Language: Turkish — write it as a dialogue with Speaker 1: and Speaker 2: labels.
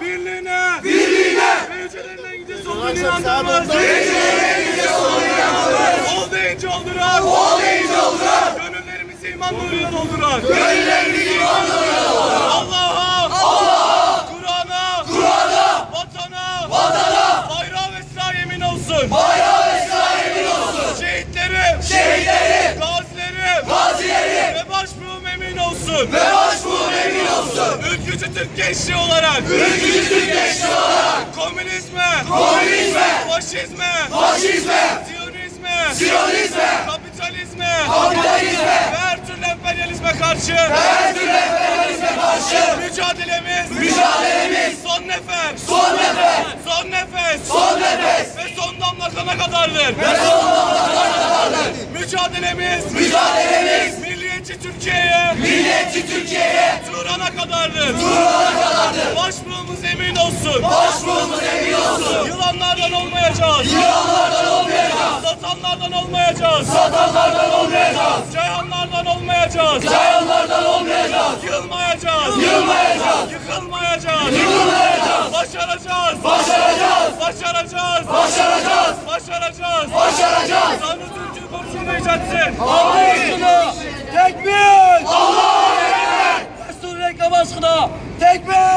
Speaker 1: birliğine, birliğine, mevcuların en güzel olduğunu inandırmaz. Ol deyince olduran, ol deyince olduran, gönüllerimizi iman nuruyla dolduran, gönüllerimizi iman nuruyla dolduran, Allah'a, Allah'a, Kur'an'a, Kur'an'a, vatana, vatana, bayrağı ve silah yemin olsun. Bayrağı ve silah yemin olsun. Şehitlerim, şehitlerim, gazilerim, gazilerim ve başbuğum emin olsun. Ve başbuğum emin olsun. Ülkücü Türk gençliği olarak, ülkücü Türk gençliği olarak, komünizme, komünizme, faşizme, faşizme, siyonizme, siyonizme, kapitalizme, kapitalizme. Ve her türlü emperyalizme karşı, her türlü emperyalizme karşı. Mücadelemiz, mücadelemiz. Son nefes, son nefes, son nefes, son nefes. Ve son damla kana kadardır. Ve son damla kana kadardır. Mücadelemiz, mücadelemiz. Milliyetçi Türkiye'ye, milliyetçi Türkiye'ye Turan'a kadardır. Turan'a kadardır. Başbuğumuz emin olsun. Başbuğumuz emin olsun. Yılanlardan olmayacağız. Yılanlardan olmayacağız. Satanlardan olmayacağız. Satanlardan olmayacağız. Ceyhanlardan olmayacağız. Ceyhanlardan olmayacağız. Yılmayacağız. Yılmayacağız. Yıkılmayacağız. Yıkılmayacağız. Başaracağız. Başaracağız. Başaracağız. Başaracağız. Başaracağız. Başaracağız. Tanrı Türk'ü ve yüceltsin.
Speaker 2: Aşkına tekbir! Aşkına tekbir!